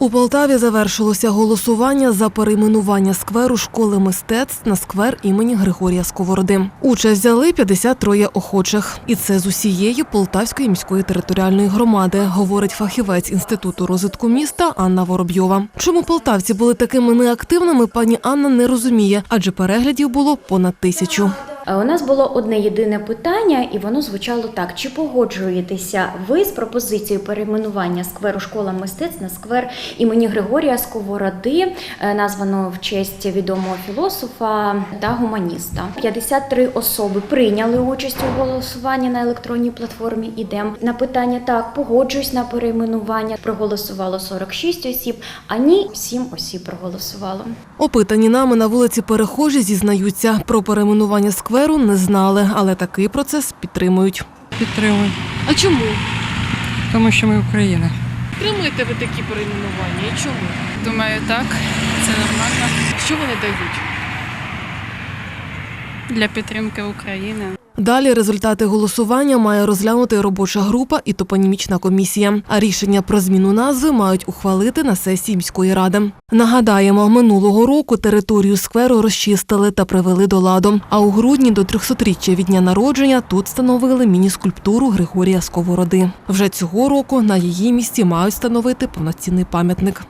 У Полтаві завершилося голосування за перейменування скверу школи мистецтв на сквер імені Григорія Сковороди. Участь взяли 53 охочих, і це з усієї Полтавської міської територіальної громади, говорить фахівець інституту розвитку міста Анна Воробйова. Чому полтавці були такими неактивними, пані Анна не розуміє, адже переглядів було понад тисячу. Е, У нас було одне єдине питання, і воно звучало так: чи погоджуєтеся ви з пропозицією перейменування скверу школа мистецтв на сквер імені Григорія Сковороди, е, названого в честь відомого філософа та гуманіста? 53 особи прийняли участь у голосуванні на електронній платформі ідем. На питання так, погоджуюсь на перейменування. Проголосувало 46 осіб, а ні, 7 осіб проголосувало. Опитані нами на вулиці перехожі зізнаються, про перейменування скверу не знали, але такий процес підтримують. Підтримую, А чому? тому що ми Україна. Підтримуєте ви такі перейменування? І чому? Думаю, так, це нормально Що вони дають? для підтримки України. Далі результати голосування має розглянути робоча група і топонімічна комісія. А рішення про зміну назви мають ухвалити на сесії міської ради. Нагадаємо, минулого року територію скверу розчистили та привели до ладу. А у грудні до 300-річчя від дня народження тут встановили міні-скульптуру Григорія Сковороди. Вже цього року на її місці мають встановити повноцінний пам'ятник.